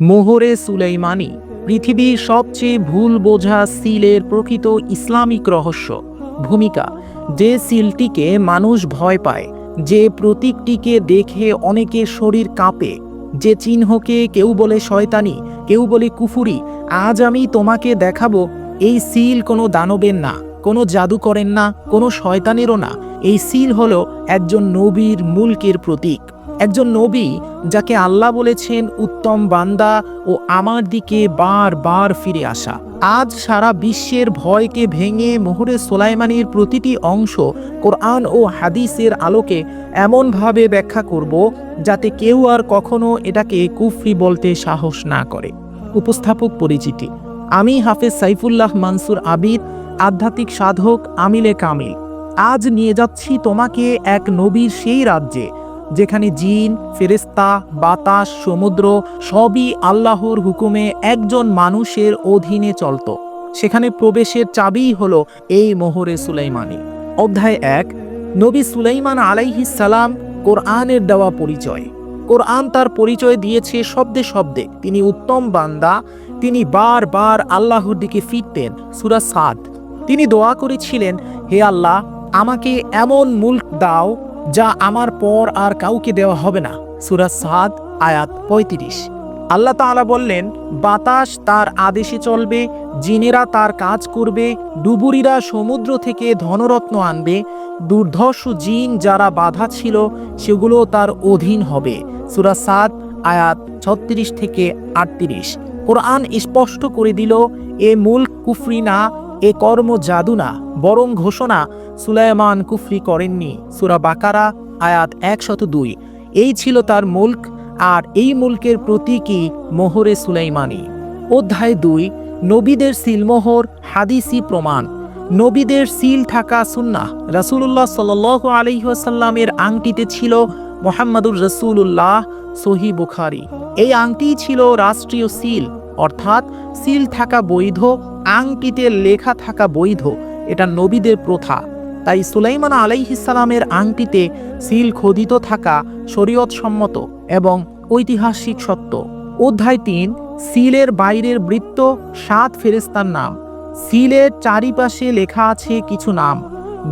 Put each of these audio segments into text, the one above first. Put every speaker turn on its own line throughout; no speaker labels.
মোহরে সুলেইমানি, পৃথিবীর সবচেয়ে ভুল বোঝা সিলের প্রকৃত ইসলামিক রহস্য। ভূমিকা, যে সিলটিকে মানুষ ভয় পায়, যে প্রতীকটিকে দেখে অনেকের শরীর কাঁপে, যে চিহ্নকে কেউ বলে শয়তানি, কেউ বলে কুফুরি, আজ আমি তোমাকে দেখাবো, এই সিল কোনো দানবের না, কোনো জাদুকরের না, কোনো শয়তানেরও না, এই সিল হলো একজন নবীর মুলকের প্রতীক। একজন নবী যাকে আল্লাহ বলেছেন, উত্তম বান্দা ও আমার দিকে বার বার ফিরে আসা। আজ সারা বিশ্বের ভয়কে ভেঙে মোহরে সোলাইমানির প্রতিটি অংশ কোরআন ও হাদিসের আলোকে এমনভাবে ব্যাখ্যা করব যাতে কেউ আর কখনো এটাকে কুফরি বলতে সাহস না করে। উপস্থাপক পরিচিতি, আমি হাফেজ সাইফুল্লাহ মানসুর আবিদ আধ্যাত্মিক সাধক আমিলে কামিল। আজ নিয়ে যাচ্ছি তোমাকে এক নবীর সেই রাজ্যে যেখানে জিন ফেরেস্তা বাতাস, সমুদ্র সবই আল্লাহর হুকুমে একজন মানুষের অধীনে চলত। সেখানে প্রবেশের চাবিই হলো এই মোহরে সুলাইমানি। অধ্যায় এক, নবী সুলাইমান সালাম কোরআনের দেওয়া পরিচয়। কোরআন তার পরিচয় দিয়েছে শব্দে শব্দে। তিনি উত্তম বান্দা, তিনি বারবার আল্লাহর দিকে ফিরতেন, সুরা সাদ। তিনি দোয়া করেছিলেন, হে আল্লাহ, আমাকে এমন মুল্ক দাও যা আমার পর আর কাউকে দেওয়া হবে না। সুরা সাদ, আয়াত পঁয়ত্রিশ। আল্লাহ তাআলা বললেন, বাতাস তার আদেশে চলবে, জিনেরা তার কাজ করবে, ডুবুরিরা সমুদ্র থেকে ধনরত্ন আনবে, দুর্ধর্ষ জিন যারা বাধা ছিল, সেগুলো তার অধীন হবে। সুরা সাদ, আয়াত ছত্রিশ থেকে আটত্রিশ। কোরআন স্পষ্ট করে দিল, এ মূল কুফরি না, এ কর্ম জাদু না, বরং ঘোষণা সুলাইমান কুফরি করেননি। সুরা বাকারা, আয়াত একশত দুই। এই ছিল তার মুল্ক, আর এই মুল্কের প্রতীকই মোহরে সুলাইমানি অধ্যায় দুই, নবীদের সিলমোহর, হাদিসি প্রমাণ। নবীদের সিল থাকা সুন্নাহ। রাসূলুল্লাহ সাল্লাল্লাহু আলাইহি ওয়াসাল্লামের আংটিতে ছিল মোহাম্মদুর রসুল্লাহ সহি বুখারি। এই আংটি ছিল রাষ্ট্রীয় সিল, অর্থাৎ সিল থাকা বৈধ, আংটিতে লেখা থাকা বৈধ। এটা নবীদের প্রথা। তাই সুলাইমান আলাইহিসালামের আংটিতে সিল খোদিত থাকা শরীয়ত সম্মত এবং ঐতিহাসিক সত্য। অধ্যায় তিন, সিলের বাইরের বৃত্ত, সাত ফেরেস্তার নাম। সিলের চারিপাশে লেখা আছে কিছু নাম।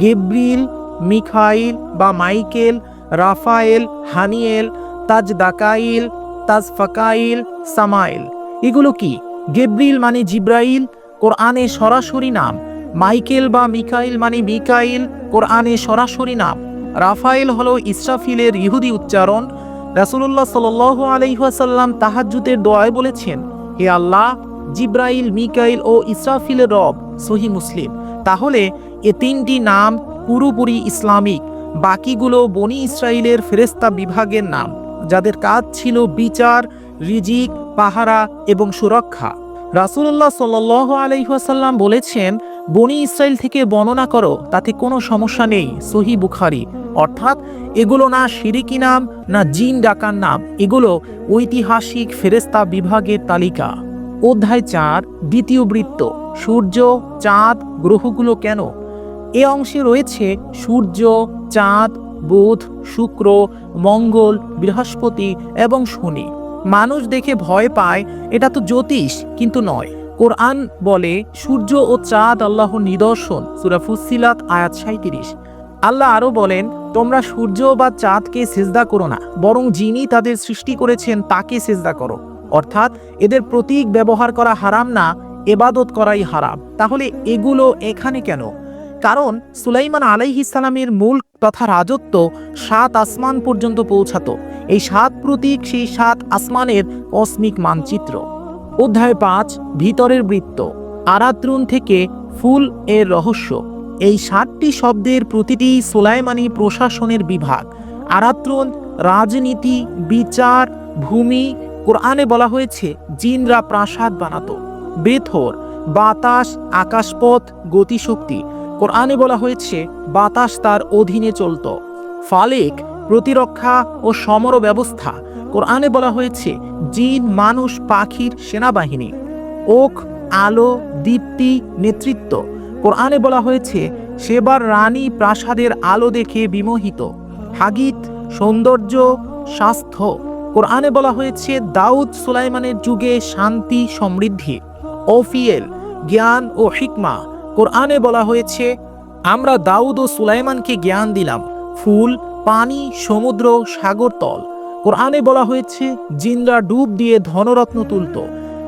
গেব্রিল, মিখাইল বা মাইকেল, রাফায়েল, হানিয়েল তাজ দাকাইল তাজ ফাকাইল সামাইল। এগুলো কি? গেব্রিল মানে জিব্রাইল? কোরআনে সরাসরি নাম। মাইকেল বা মিকাইল মানে মিকাইল, কোরআনে সরাসরি নাম। রাফায়েল হলো ইসরাফিলের ইহুদি উচ্চারণ। রাসূলুল্লাহ সাল্লাল্লাহু আলাইহি ওয়াসাল্লাম তাহাজ্জুদের দোয়ায় বলেছেন, হে আল্লাহ, জিব্রাইল, মিকাইল ও ইসরাফিলের রব, সহি মুসলিম। তাহলে এ তিনটি নাম পুরোপুরি ইসলামিক, বাকিগুলো বনি ইসরায়েলের ফেরেস্তা বিভাগের নাম, যাদের কাজ ছিল বিচার, রিজিক, পাহারা এবং সুরক্ষা। রাসূলুল্লাহ সাল্লাহ আলহিহাসাল্লাম বলেছেন বনি ইসরায়েল থেকে বর্ণনা করো, তাতে কোনো সমস্যা নেই, সহি বুখারি। অর্থাৎ, এগুলো না সিরিকি নাম, না জিন ডাকার নাম, এগুলো ঐতিহাসিক ফেরেস্তা বিভাগের তালিকা। অধ্যায় চার, দ্বিতীয় বৃত্ত, সূর্য, চাঁদ, গ্রহগুলো কেন? এ অংশে রয়েছে সূর্য, চাঁদ, বুধ, শুক্র, মঙ্গল, বৃহস্পতি এবং শনি। মানুষ দেখে ভয় পায়, এটা তো জ্যোতিষ, কিন্তু নয়। কোরআন বলে সূর্য ও চাঁদ আল্লাহর নিদর্শন, সুরা ফুসিলাত আয়াত সাঁত্রিশ আল্লাহ আরও বলেন, তোমরা সূর্য বা চাঁদকে সেজদা করো না, বরং যিনি তাদের সৃষ্টি করেছেন তাকে সেজদা করো। অর্থাৎ এদের প্রতীক ব্যবহার করা হারাম না, এবাদত করাই হারাম। তাহলে এগুলো এখানে কেন? কারণ সুলাইমান আলাইহিসালামের মূল তথা রাজত্ব সাত আসমান পর্যন্ত পৌঁছাতো। এই সাত প্রতীক সেই সাত আসমানের কসমিক মানচিত্র। অধ্যায় পাঁচ, ভিতরের বৃত্ত। আরাত্রুন থেকে ফুল এর রহস্য। এই সাতটি শব্দের প্রতিটি সোলাইমানি প্রশাসনের বিভাগ। আরাত্রুন রাজনীতি, বিচার, ভূমি, কোরআনে বলা হয়েছে, জিনরা প্রাসাদ বানাতো। বেথর, বাতাস, আকাশপথ, গতিশক্তি। কোরআনে বলা হয়েছে, বাতাস তার অধীনে চলত। ফালেক, প্রতিরক্ষা ও সমর ব্যবস্থা কোরআনে বলা হয়েছে, জিন, মানুষ, পাখির সেনাবাহিনী, ওক, আলো, দীপ্তি, নেতৃত্ব। কোরআনে বলা হয়েছে, সেবার রানী প্রাসাদের আলো দেখে বিমোহিত, হাগিত, সৌন্দর্য, স্বাস্থ্য। কোরআনে বলা হয়েছে, দাউদ সুলাইমানের যুগে শান্তি, সমৃদ্ধি ওফিয়েল জ্ঞান ও হিকমা। কোরআনে বলা হয়েছে, আমরা দাউদ ও সুলাইমানকে জ্ঞান দিলাম, ফুল, পানি, সমুদ্র সাগরতল কোরআনে বলা হয়েছে, জিনরা ডুব দিয়ে ধনরত্ন তুলত।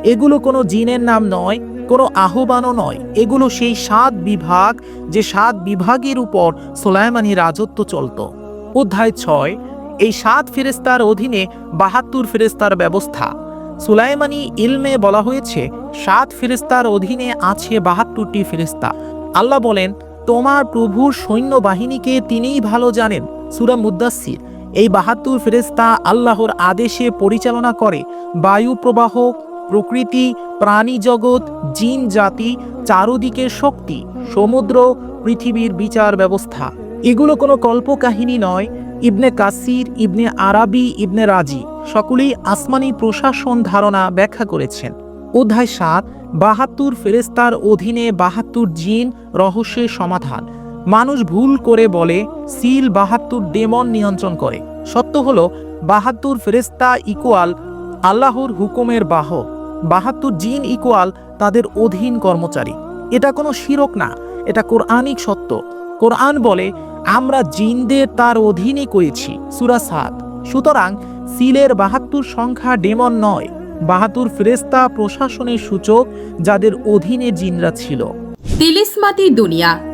এগুলো কোনো জিনের নাম নয়, কোনো আহ্বানও নয়। এগুলো সেই সাত বিভাগ, যে সাত বিভাগের উপর সোলাইমানি রাজত্ব চলত। অধ্যায় ছয়, এই সাত ফেরেস্তার অধীনে বাহাত্তর ফেরেস্তার ব্যবস্থা। সুলাইমানি ইলমে বলা হয়েছে, সাত ফেরেস্তার অধীনে আছে বাহাত্তরটি ফেরেস্তা আল্লাহ বলেন, তোমার প্রভুর সৈন্য বাহিনীকে তিনিই ভালো জানেন। সুরা মুদাসির এই বাহাত্তর ফেরেস্তা আল্লাহর আদেশে পরিচালনা করে। বায়ু প্রবাহ, প্রকৃতি, প্রাণী জগৎ, জিন জাতি চারদিকের শক্তি, সমুদ্র, পৃথিবীর বিচার ব্যবস্থা। এগুলো কোনো কল্পকাহিনী নয়। ইবনে কাসির, ইবনে আরাবি, ইবনে রাজি সকলেই আসমানি প্রশাসন ধারণা ব্যাখ্যা করেছেন। অধ্যায় সাত, বাহাত্তর ফেরেস্তার অধীনে বাহাত্তর জিন রহস্যের সমাধান। মানুষ ভুল করে বলে, সিল বাহাত্তর ডেমন নিয়ন্ত্রণ করে। সত্য হল, বাহাত্তর ফেরেস্তা ইকুয়াল আল্লাহর হুকুমের বাহ বাহাত্তর জিন ইকুয়াল তাদের অধীন কর্মচারী। এটা কোনো শিরক না, এটা কোরআনিক সত্য। কোরআন বলে, আমরা জিনদের তার অধীনে করেছি, সুরা সাত সুতরাং, সিলের বাহাত্তর সংখ্যা ডেমন নয়, বাহাত্তর ফেরেস্তা প্রশাসনের সূচক যাদের অধীনে জিনরা ছিল।
তিলিসমাতি দুনিয়া।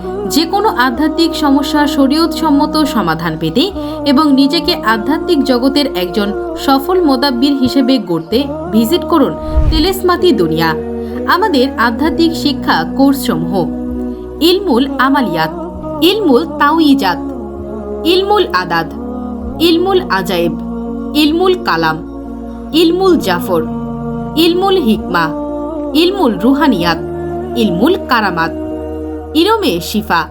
যে কোনো আধ্যাত্মিক সমস্যার শরীয়ত সম্মত সমাধান পেতে এবং নিজেকে আধ্যাত্মিক জগতের একজন সফল মোদাব্বির হিসেবে গড়তে ভিজিট করুন তেলেসমাতি দুনিয়া। আমাদের আধ্যাত্মিক শিক্ষা কোর্সসমূহ। ইলমুল আমালিয়াত। ইলমুল তাউইজাত ইলমুল আদাদ ইলমুল আজায়েব ইলমুল কালাম। ইলমুল জাফর। ইলমুল হিকমা। ইলমুল রুহানিয়াত। ইলমুল কারামাত। ইরমে শিফা।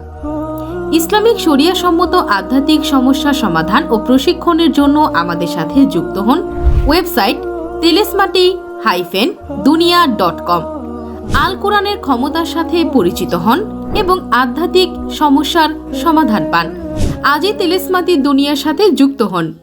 ইসলামিক শরিয়া সম্মত আধ্যাত্মিক সমস্যা সমাধান ও প্রশিক্ষণের জন্য আমাদের সাথে যুক্ত হন website Telesmati hyphen Duniya dot com. আল কোরআনের ক্ষমতার সাথে পরিচিত হন এবং আধ্যাত্মিক সমস্যার সমাধান পান। আজই তেলেসমাতি দুনিয়ার সাথে যুক্ত হন।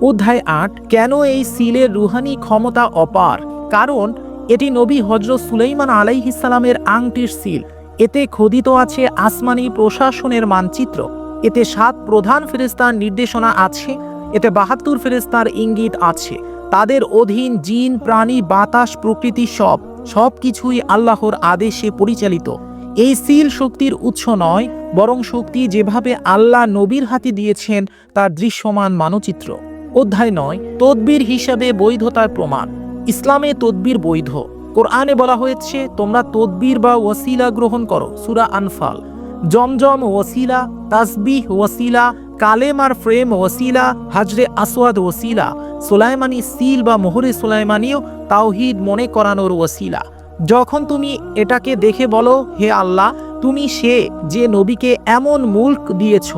অধ্যায় আট, কেন এই সিলের রুহানি ক্ষমতা অপার? কারণ এটি নবী হজরত সুলাইমান আলাইহিসালামের আংটির সিল। এতে খোদিত আছে আসমানি প্রশাসনের মানচিত্র। এতে সাত প্রধান ফেরেস্তার নির্দেশনা আছে, এতে বাহাত্তর ফেরেস্তার ইঙ্গিত আছে। তাদের অধীন জিন, প্রাণী, বাতাস, প্রকৃতি সব সব কিছুই আল্লাহর আদেশে পরিচালিত। এই সিল শক্তির উৎস নয়, বরং শক্তি যেভাবে আল্লাহ নবীর হাতে দিয়েছেন, তার দৃশ্যমান মানচিত্র। অধ্যায় নয়, তদবির হিসাবে বৈধতার প্রমাণ। ইসলামে তদবির বৈধ। কোরআনে বলা হয়েছে, তোমরা তদবির বা ওয়াসিলা গ্রহণ করো, সুরা আনফাল। জমজম ওয়াসিলা, তাসবিহ ওয়াসিলা কালেমার ফ্রেম ওয়াসিলা, হাজরে আসওয়াদ ওয়াসিলা, সোলাইমানি সিল বা মোহরে সোলাইমানিও তাওহিদ মনে করানোর ওয়াসিলা। যখন তুমি এটাকে দেখে বলো, হে আল্লাহ, তুমি সে যে নবীকে এমন মুল্ক দিয়েছ,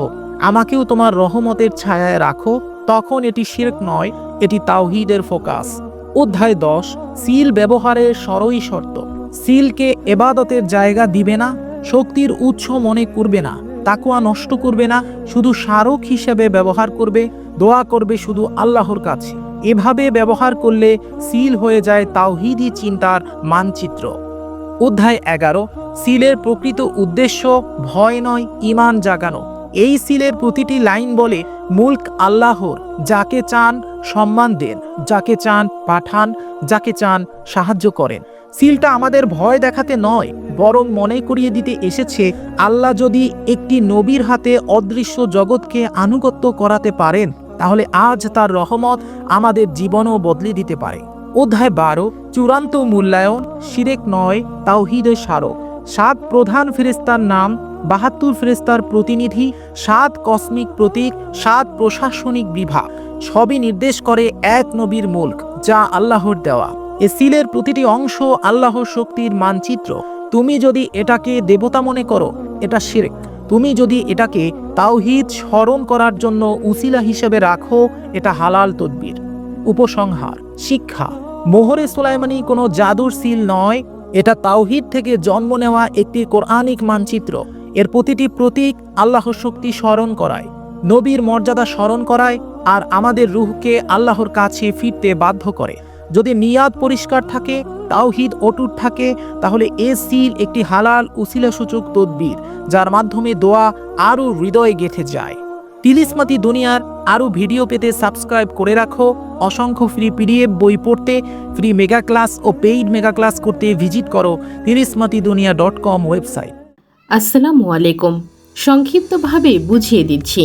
আমাকেও তোমার রহমতের ছায়ায় রাখো, তখন এটি শিরক নয়, এটি তাওহিদের ফোকাস। অধ্যায় দশ, সিল ব্যবহারের সরই শর্ত। সিলকে এবাদতের জায়গা দিবে না, শক্তির উৎস মনে করবে না তাকুয়া নষ্ট করবে না, শুধু স্মারক হিসেবে ব্যবহার করবে, দোয়া করবে শুধু আল্লাহর কাছে। এভাবে ব্যবহার করলে সিল হয়ে যায় তাওহিদি চিন্তার মানচিত্র। অধ্যায় এগারো, সিলের প্রকৃত উদ্দেশ্য ভয় নয় ইমান জাগানো। এই সিলের প্রতিটি লাইন বলে মুল্ক আল্লাহর, যাকে চান সম্মান দেন, যাকে চান পাঠান, যাকে চান সাহায্য করেন। সিলটা আমাদের ভয় দেখাতে নয়, বরং মনে করিয়ে দিতে এসেছে, আল্লাহ যদি একটি নবীর হাতে অদৃশ্য জগৎকে আনুগত্য করাতে পারেন, তাহলে আজ তার রহমত আমাদের জীবনও বদলে দিতে পারে। অধ্যায় বারো, চূড়ান্ত মূল্যায়ন শিরেক নয় তাওহিদের স্মারক সাত প্রধান ফেরেস্তার নাম, বাহাত্তর ফেরেস্তার প্রতিনিধি, সাত কসমিক প্রতীক, সাত প্রশাসনিক বিভাগ। সবই নির্দেশ করে এক নবীর মুল্ক, যা আল্লাহর দেওয়া। এ সিলের প্রতিটি অংশ আল্লাহর শক্তির মানচিত্র। তুমি যদি এটাকে দেবতা মনে করো, এটা শিরক। তুমি যদি এটাকে তাওহিদ স্মরণ করার জন্য উসিলা হিসেবে রাখো, এটা হালাল তদবির। উপসংহার, শিক্ষা। মোহরে সুলাইমানি কোনো জাদুর সিল নয়, এটা তাওহিদ থেকে জন্ম নেওয়া একটি কোরআনিক মানচিত্র। এর প্রতিটি প্রতীক আল্লাহর শক্তি স্মরণ করায়। নবীর মর্যাদা স্মরণ করায় আর আমাদের রুহকে আল্লাহর কাছে ফিরতে বাধ্য করে। যদি নিয়াদ পরিষ্কার থাকে, তাওহিদ অটুট থাকে, তাহলে এ সিল একটি হালাল উসিলাসূচক তদ্বির, যার মাধ্যমে দোয়া আরও হৃদয়ে গেঁথে যায়। তিলিসমাতি দুনিয়ার আরও ভিডিও পেতে সাবস্ক্রাইব করে রাখো। অসংখ্য ফ্রি পিডিএফ বই পড়তে, ফ্রি মেগা ক্লাস ও পেইড মেগা ক্লাস করতে ভিজিট করো তিলিসমাতি দুনিয়া ডট কম ওয়েবসাইট।
আসসালামু আলাইকুম। সংক্ষিপ্তভাবে বুঝিয়ে দিচ্ছি।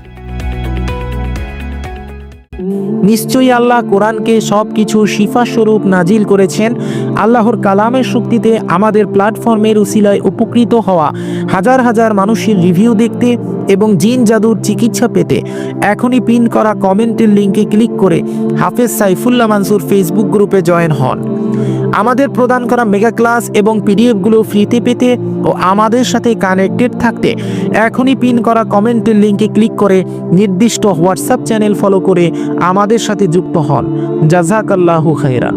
নিশ্চয়ই আল্লাহ কোরআনকে সব কিছু শিফা স্বরূপ নাজিল করেছেন। আল্লাহর কালামের শক্তিতে আমাদের প্ল্যাটফর্মের উসিলায় উপকৃত হওয়া, হাজার হাজার মানুষের রিভিউ দেখতে এবং জিন জাদুর চিকিৎসা পেতে। এখনই পিন করা কমেন্টের লিঙ্কে ক্লিক করে হাফেজ সাইফুল্লাহ মানসুর ফেসবুক গ্রুপে জয়েন হন। আমাদের প্রদান করা মেগা ক্লাস এবং পিডিএফগুলো ফ্রিতে পেতে ও আমাদের সাথে কানেক্টেড থাকতে এখনই পিন করা কমেন্টের লিঙ্কে ক্লিক করে নির্দিষ্ট হোয়াটসঅ্যাপ চ্যানেল ফলো করে আমাদের সাথে যুক্ত হন। জাজাকাল্লাহু খাইরা